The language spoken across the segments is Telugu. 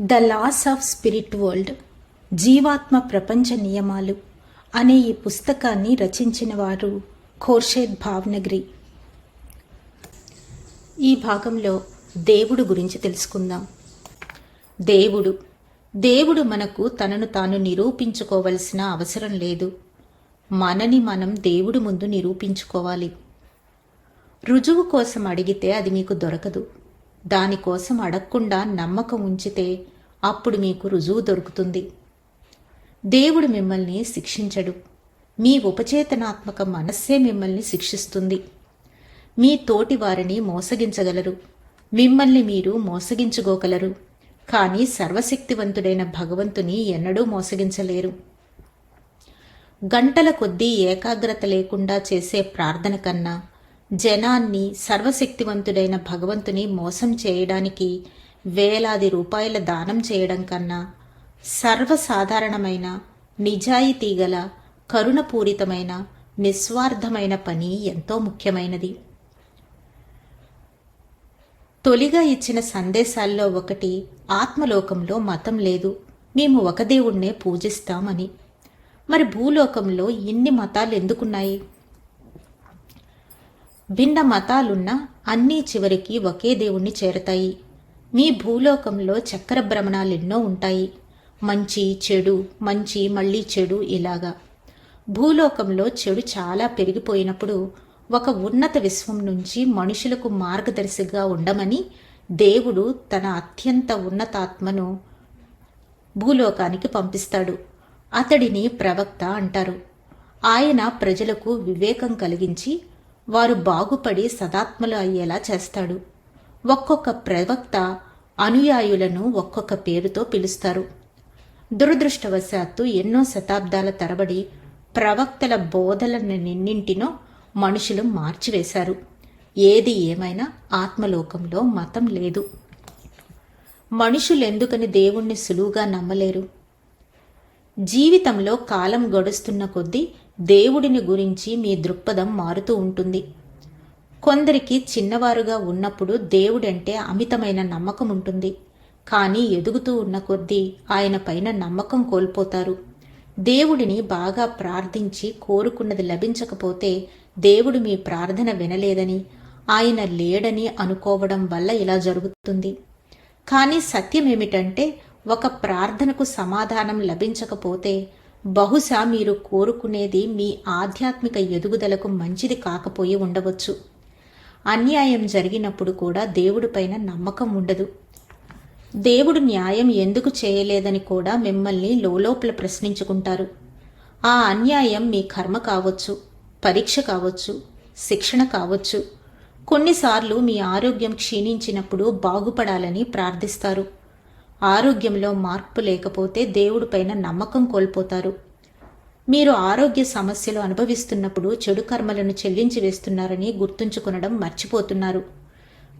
The laws of spirit world జీవాత్మ ప్రపంచ నియమాలు అనే ఈ పుస్తకాన్ని రచించిన వారు ఖోర్షేద్ భావ్నగరి. ఈ భాగంలో దేవుడు గురించి తెలుసుకుందాం. దేవుడు దేవుడు మనకు తనను తాను నిరూపించుకోవలసిన అవసరం లేదు. మనని మనం దేవుడు ముందు నిరూపించుకోవాలి. రుజువు కోసం అడిగితే అది మీకు దొరకదు. దానికోసం అడగకుండా నమ్మకం ఉంచితే అప్పుడు మీకు రుజువు దొరుకుతుంది. దేవుడు మిమ్మల్ని శిక్షించడు. మీ ఉపచేతనాత్మక మనస్సే మిమ్మల్ని శిక్షిస్తుంది. మీ తోటి వారిని మోసగించగలరు. మిమ్మల్ని మీరు మోసగించుకోగలరు. కానీ సర్వశక్తివంతుడైన భగవంతుని ఎన్నడూ మోసగించలేరు. గంటల కొద్దీ ఏకాగ్రత లేకుండా చేసే ప్రార్థన కన్నా జనాన్ని సర్వశక్తివంతుడైన భగవంతుని మోసం చేయడానికి వేలాది రూపాయల దానం చేయడం కన్నా సర్వసాధారణమైన నిజాయితీ గల కరుణపూరితమైన నిస్వార్థమైన పని ఎంతో ముఖ్యమైనది. తొలిగా ఇచ్చిన సందేశాల్లో ఒకటి ఆత్మలోకంలో మతం లేదు. మేము ఒక దేవుణ్ణే పూజిస్తామని. మరి భూలోకంలో ఇన్ని మతాలు ఎందుకున్నాయి? భిన్న మతాలున్నా అన్నీ చివరికి ఒకే దేవుణ్ణి చేరతాయి. మీ భూలోకంలో చక్ర భ్రమణాలెన్నో ఉంటాయి. మంచి చెడు మంచి మళ్ళీ చెడు ఇలాగా. భూలోకంలో చెడు చాలా పెరిగిపోయినప్పుడు ఒక ఉన్నత విశ్వం నుంచి మనుషులకు మార్గదర్శిగా ఉండమని దేవుడు తన అత్యంత ఉన్నతాత్మను భూలోకానికి పంపిస్తాడు. అతడిని ప్రవక్త అంటారు. ఆయన ప్రజలకు వివేకం కలిగించి వారు బాగుపడి సదాత్మలు అయ్యేలా చేస్తాడు. ఒక్కొక్క ప్రవక్త అనుయాయులను ఒక్కొక్క పేరుతో పిలుస్తారు. దురదృష్టవశాత్తు ఎన్నో శతాబ్దాల తరబడి ప్రవక్తల బోధలన్నింటినో మనుషులు మార్చివేశారు. ఏది ఏమైనా ఆత్మలోకంలో మతం లేదు. మనుషులెందుకని దేవుణ్ణి సులువుగా నమ్మలేరు? జీవితంలో కాలం గడుస్తున్న కొద్దీ దేవుడిని గురించి మీ దృక్పథం మారుతూ ఉంటుంది. కొందరికి చిన్నవారుగా ఉన్నప్పుడు దేవుడంటే అమితమైన నమ్మకం ఉంటుంది. కానీ ఎదుగుతూ ఉన్న కొద్దీ ఆయన పైన నమ్మకం కోల్పోతారు. దేవుడిని బాగా ప్రార్థించి కోరుకున్నది లభించకపోతే దేవుడు మీ ప్రార్థన వినలేదని ఆయన లేడని అనుకోవడం వల్ల ఇలా జరుగుతుంది. కానీ సత్యమేమిటంటే ఒక ప్రార్థనకు సమాధానం లభించకపోతే బహుశా మీరు కోరుకునేది మీ ఆధ్యాత్మిక ఎదుగుదలకు మంచిది కాకపోయి ఉండవచ్చు. అన్యాయం జరిగినప్పుడు కూడా దేవుడిపైన నమ్మకం ఉండదు. దేవుడు న్యాయం ఎందుకు చేయలేదని కూడా మిమ్మల్ని లోలోపల ప్రశ్నించుకుంటారు. ఆ అన్యాయం మీ కర్మ కావచ్చు పరీక్ష కావచ్చు శిక్షణ కావచ్చు. కొన్నిసార్లు మీ ఆరోగ్యం క్షీణించినప్పుడు బాగుపడాలని ప్రార్థిస్తారు. ఆరోగ్యంలో మార్పు లేకపోతే దేవుడిపైన నమ్మకం కోల్పోతారు. మీరు ఆరోగ్య సమస్యలు అనుభవిస్తున్నప్పుడు చెడు కర్మలను చెల్లించి వేస్తున్నారని గుర్తుంచుకునడం మర్చిపోతున్నారు.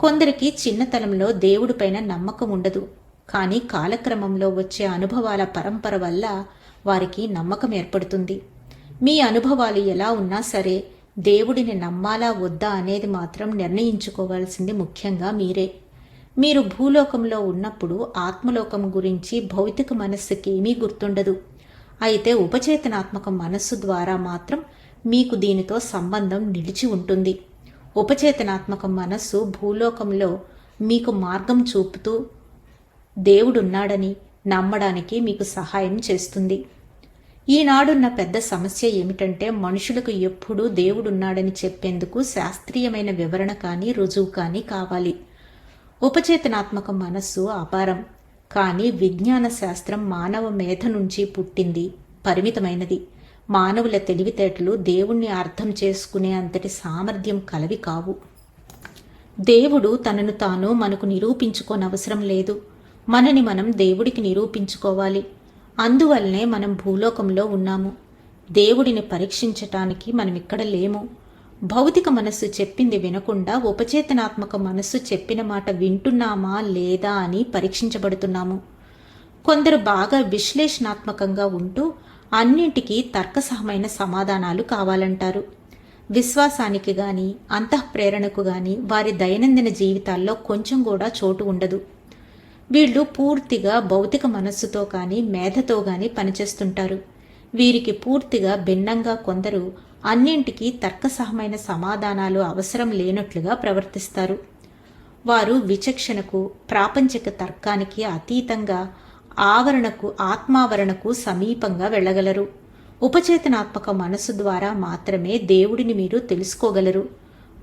కొందరికి చిన్నతనంలో దేవుడిపైన నమ్మకం ఉండదు. కానీ కాలక్రమంలో వచ్చే అనుభవాల పరంపర వల్ల వారికి నమ్మకం ఏర్పడుతుంది. మీ అనుభవాలు ఎలా ఉన్నా సరే దేవుడిని నమ్మాలా వద్దా అనేది మాత్రం నిర్ణయించుకోవాల్సింది ముఖ్యంగా మీరే. మీరు భూలోకంలో ఉన్నప్పుడు ఆత్మలోకం గురించి భౌతిక మనస్సుకి ఏమీ గుర్తుండదు. అయితే ఉపచేతనాత్మక మనస్సు ద్వారా మాత్రం మీకు దీనితో సంబంధం నిలిచి ఉంటుంది. ఉపచేతనాత్మక మనస్సు భూలోకంలో మీకు మార్గం చూపుతూ దేవుడున్నాడని నమ్మడానికి మీకు సహాయం చేస్తుంది. ఈనాడున్న పెద్ద సమస్య ఏమిటంటే మనుషులకు ఎప్పుడూ దేవుడున్నాడని చెప్పేందుకు శాస్త్రీయమైన వివరణ కానీ రుజువు కానీ కావాలి. ఉపచేతనాత్మక మనస్సు అపారం. కానీ విజ్ఞాన శాస్త్రం మానవ మేధ నుంచి పుట్టింది పరిమితమైనది. మానవుల తెలివితేటలు దేవుణ్ణి అర్థం చేసుకునే అంతటి సామర్థ్యం కలవి కావు. దేవుడు తనను తాను మనకు నిరూపించుకోనవసరం లేదు. మనని మనం దేవుడికి నిరూపించుకోవాలి. అందువల్లనే మనం భూలోకంలో ఉన్నాము. దేవుడిని పరీక్షించటానికి మనం ఇక్కడ లేము. భౌతిక మనస్సు చెప్పింది వినకుండా ఉపచేతనాత్మక మనస్సు చెప్పిన మాట వింటున్నామా లేదా అని పరీక్షించబడుతున్నాము. కొందరు బాగా విశ్లేషణాత్మకంగా ఉంటూ అన్నింటికీ తర్కసహమైన సమాధానాలు కావాలంటారు. విశ్వాసానికి గాని అంతఃప్రేరణకు గాని వారి దైనందిన జీవితాల్లో కొంచెం కూడా చోటు ఉండదు. వీళ్ళు పూర్తిగా భౌతిక మనస్సుతో కానీ మేధతో కానీ పనిచేస్తుంటారు. వీరికి పూర్తిగా భిన్నంగా కొందరు అన్నింటికీ తర్కసహమైన సమాధానాలు అవసరం లేనట్లుగా ప్రవర్తిస్తారు. వారు విచక్షణకు ప్రాపంచిక తర్కానికి అతీతంగా ఆవరణకు ఆత్మావరణకు సమీపంగా వెళ్ళగలరు. ఉపచేతనాత్మక మనసు ద్వారా మాత్రమే దేవుడిని మీరు తెలుసుకోగలరు.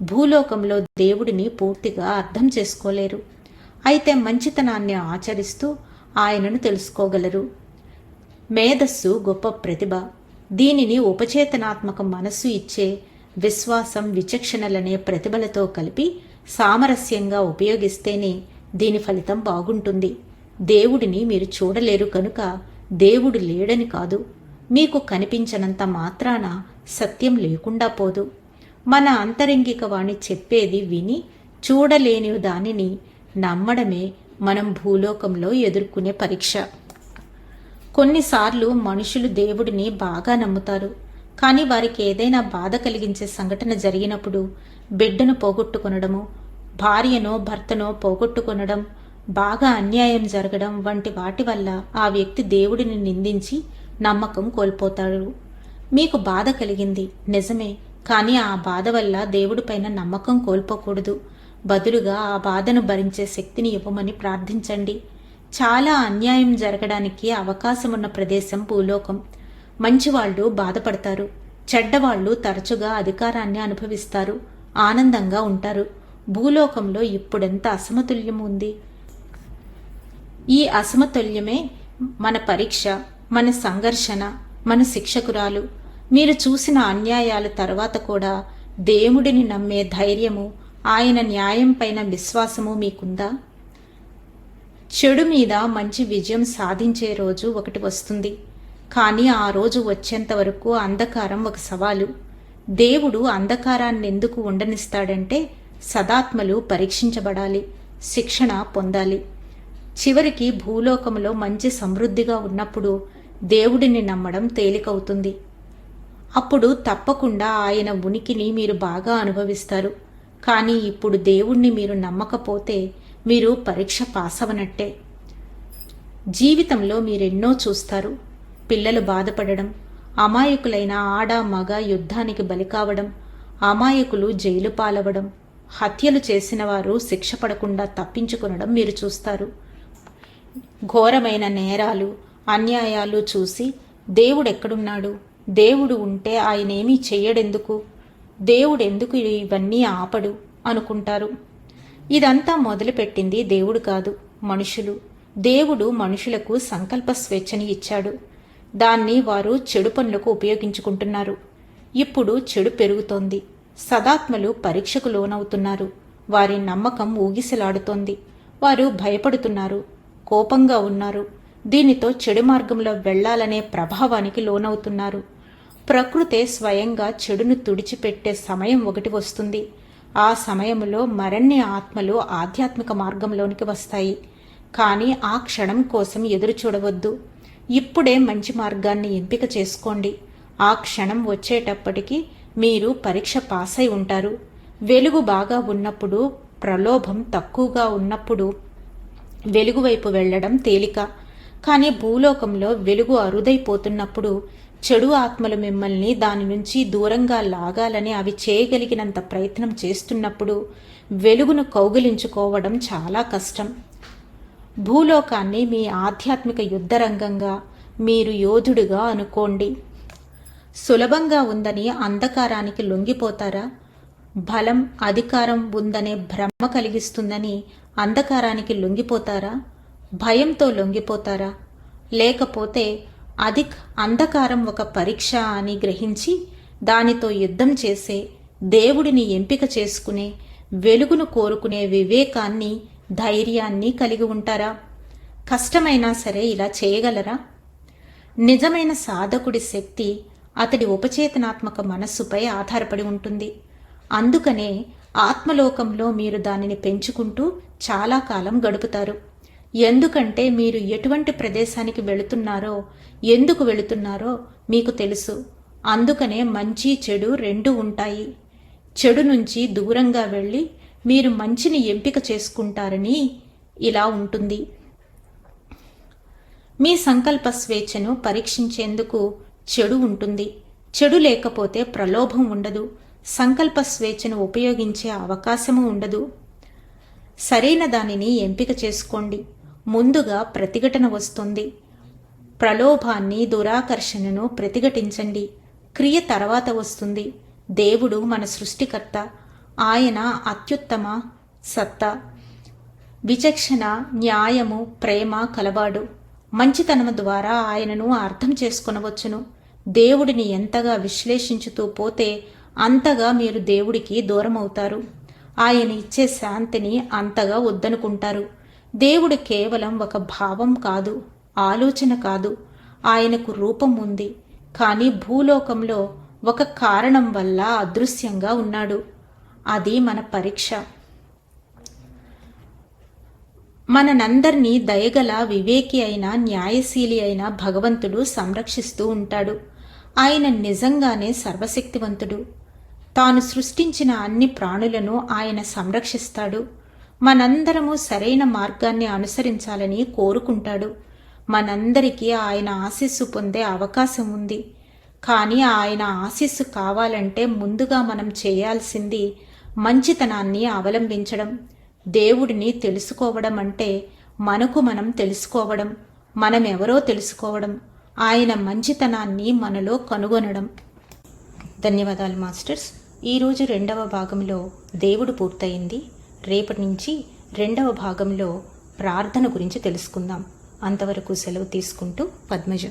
భూలోకంలో దేవుడిని పూర్తిగా అర్థం చేసుకోలేరు. అయితే మంచితనాన్ని ఆచరిస్తూ ఆయనను తెలుసుకోగలరు. మేధస్సు గొప్ప ప్రతిభ. దీనిని ఉపచేతనాత్మక మనస్సు ఇచ్చే విశ్వాసం విచక్షణలనే ప్రతిభలతో కలిపి సామరస్యంగా ఉపయోగిస్తేనే దీని ఫలితం బాగుంటుంది. దేవుడిని మీరు చూడలేరు కనుక దేవుడు లేడని కాదు. మీకు కనిపించనంత మాత్రాన సత్యం లేకుండా పోదు. మన అంతరంగిక వాణి చెప్పేది విని చూడలేని దానిని నమ్మడమే మనం భూలోకంలో ఎదుర్కొనే పరీక్ష. కొన్నిసార్లు మనుషులు దేవుడిని బాగా నమ్ముతారు. కానీ వారికి ఏదైనా బాధ కలిగించే సంఘటన జరిగినప్పుడు బిడ్డను పోగొట్టుకొనడము భార్యనో భర్తనో పోగొట్టుకొనడం బాగా అన్యాయం జరగడం వంటి వాటి వల్ల ఆ వ్యక్తి దేవుడిని నిందించి నమ్మకం కోల్పోతాడు. మీకు బాధ కలిగింది నిజమే కానీ ఆ బాధ వల్ల దేవుడిపైన నమ్మకం కోల్పోకూడదు. బదులుగా ఆ బాధను భరించే శక్తిని ఇవ్వమని ప్రార్థించండి. చాలా అన్యాయం జరగడానికి అవకాశం ఉన్న ప్రదేశం భూలోకం. మంచివాళ్ళు బాధపడతారు. చెడ్డవాళ్ళు తరచుగా అధికారాన్ని అనుభవిస్తారు. ఆనందంగా ఉంటారు. భూలోకంలో ఇప్పుడెంత అసమతుల్యం ఉంది? ఈ అసమతుల్యమే మన పరీక్ష మన సంఘర్షణ మన శిక్షకురాలు. మీరు చూసిన అన్యాయాల తర్వాత కూడా దేవుడిని నమ్మే ధైర్యము ఆయన న్యాయం పైన విశ్వాసము మీకుందా? చెడు మీద మంచి విజయం సాధించే రోజు ఒకటి వస్తుంది. కానీ ఆ రోజు వచ్చేంత వరకు అంధకారం ఒక సవాలు. దేవుడు అంధకారాన్ని ఎందుకు ఉండనిస్తాడంటే సదాత్మలు పరీక్షించబడాలి శిక్షణ పొందాలి. చివరికి భూలోకంలో మంచి సమృద్ధిగా ఉన్నప్పుడు దేవుడిని నమ్మడం తేలికవుతుంది. అప్పుడు తప్పకుండా ఆయన ఉనికిని మీరు బాగా అనుభవిస్తారు. కానీ ఇప్పుడు దేవుణ్ణి మీరు నమ్మకపోతే మీరు పరీక్ష పాస్ అవనట్టే జీవితంలో మీరెన్నో చూస్తారు. పిల్లలు బాధపడడం అమాయకులైన ఆడ మగ యుద్ధానికి బలి కావడం అమాయకులు జైలు పాలవడం హత్యలు చేసిన వారు శిక్ష పడకుండా తప్పించుకునడం మీరు చూస్తారు. ఘోరమైన నేరాలు అన్యాయాలు చూసి దేవుడెక్కడున్నాడు? దేవుడు ఉంటే ఆయనేమీ చెయ్యడెందుకు? దేవుడెందుకు ఇవన్నీ ఆపడు అనుకుంటారు. ఇదంతా మొదలుపెట్టింది దేవుడు కాదు మనుషులు. దేవుడు మనుషులకు సంకల్ప స్వేచ్ఛని ఇచ్చాడు. దాన్ని వారు చెడు పనులకు ఉపయోగించుకుంటున్నారు. ఇప్పుడు చెడు పెరుగుతోంది. సదాత్మలు పరీక్షకు లోనవుతున్నారు. వారి నమ్మకం ఊగిసలాడుతోంది. వారు భయపడుతున్నారు. కోపంగా ఉన్నారు. దీనితో చెడు మార్గంలో వెళ్ళాలనే ప్రభావానికి లోనవుతున్నారు. ప్రకృతే స్వయంగా చెడును తుడిచిపెట్టే సమయం ఒకటి వస్తుంది. ఆ సమయంలో మరిన్ని ఆత్మలు ఆధ్యాత్మిక మార్గంలోనికి వస్తాయి. కానీ ఆ క్షణం కోసం ఎదురు చూడవద్దు. ఇప్పుడే మంచి మార్గాన్ని ఎంపిక చేసుకోండి. ఆ క్షణం వచ్చేటప్పటికి మీరు పరీక్ష పాస్ అయి ఉంటారు. వెలుగు బాగా ఉన్నప్పుడు ప్రలోభం తక్కువగా ఉన్నప్పుడు వెలుగు వైపు వెళ్ళడం తేలిక. కానీ భూలోకంలో వెలుగు అరుదైపోతున్నప్పుడు చెడు ఆత్మలు మిమ్మల్ని దాని నుంచి దూరంగా లాగాలని అవి చేయగలిగినంత ప్రయత్నం చేస్తున్నప్పుడు వెలుగును కౌగిలించుకోవడం చాలా కష్టం. భూలోకాన్ని మీ ఆధ్యాత్మిక యుద్ధరంగంగా మీరు యోధుడుగా అనుకోండి. సులభంగా ఉందని అంధకారానికి లొంగిపోతారా? బలం అధికారం ఉందనే భ్రమ కలిగిస్తుందని అంధకారానికి లొంగిపోతారా? భయంతో లొంగిపోతారా? లేకపోతే అధిక్ అంధకారం ఒక పరీక్ష అని గ్రహించి దానితో యుద్ధం చేసే దేవుడిని ఎంపిక చేసుకునే వెలుగును కోరుకునే వివేకాన్ని ధైర్యాన్ని కలిగి ఉంటారా? కష్టమైనా సరే ఇలా చేయగలరా? నిజమైన సాధకుడి శక్తి అతడి ఉపచేతనాత్మక మనస్సుపై ఆధారపడి ఉంటుంది. అందుకనే ఆత్మలోకంలో మీరు దానిని పెంచుకుంటూ చాలా కాలం గడుపుతారు. ఎందుకంటే మీరు ఎటువంటి ప్రదేశానికి వెళుతున్నారో ఎందుకు వెళుతున్నారో మీకు తెలుసు. అందుకనే మంచి చెడు రెండు ఉంటాయి. చెడు నుంచి దూరంగా వెళ్ళి మీరు మంచిని ఎంపిక చేసుకుంటారని ఇలా ఉంటుంది. మీ సంకల్ప స్వేచ్ఛను పరీక్షించేందుకు చెడు ఉంటుంది. చెడు లేకపోతే ప్రలోభం ఉండదు. సంకల్ప స్వేచ్ఛను ఉపయోగించే అవకాశము ఉండదు. సరైన దానిని ఎంపిక చేసుకోండి. ముందుగా ప్రతిఘటన వస్తుంది. ప్రలోభాన్ని దురాకర్షణను ప్రతిఘటించండి. క్రియ తర్వాత వస్తుంది. దేవుడు మన సృష్టికర్త. ఆయన అత్యుత్తమ సత్తా. విచక్షణ న్యాయము ప్రేమ కలవాడు. మంచితనము ద్వారా ఆయనను అర్థం చేసుకొనవచ్చును. దేవుడిని ఎంతగా విశ్లేషించుతూ పోతే అంతగా మీరు దేవుడికి దూరమవుతారు. ఆయన ఇచ్చే శాంతిని అంతగా వద్దనుకుంటారు. దేవుడు కేవలం ఒక భావం కాదు ఆలోచన కాదు. ఆయనకు రూపం ఉంది. కానీ భూలోకంలో ఒక కారణం వల్ల అదృశ్యంగా ఉన్నాడు. అది మన పరీక్ష. మననందరినీ దయగల వివేకి అయిన న్యాయశీలి అయిన భగవంతుడు సంరక్షిస్తూ ఉంటాడు. ఆయన నిజంగానే సర్వశక్తివంతుడు. తాను సృష్టించిన అన్ని ప్రాణులను ఆయన సంరక్షిస్తాడు. మనందరము సరైన మార్గాన్ని అనుసరించాలని కోరుకుంటాడు. మనందరికీ ఆయన ఆశీస్సు పొందే అవకాశం ఉంది. కానీ ఆయన ఆశీస్సు కావాలంటే ముందుగా మనం చేయాల్సింది మంచితనాన్ని అవలంబించడం. దేవుడిని తెలుసుకోవడం అంటే మనకు మనం తెలుసుకోవడం మనమెవరో తెలుసుకోవడం ఆయన మంచితనాన్ని మనలో కనుగొనడం. ధన్యవాదాలు మాస్టర్స్. ఈరోజు రెండవ భాగంలో దేవుడు పూర్తయింది. రేపటి నుంచి రెండవ భాగంలో ప్రార్థన గురించి తెలుసుకుందాం. అంతవరకు సెలవు తీసుకుంటూ పద్మజ.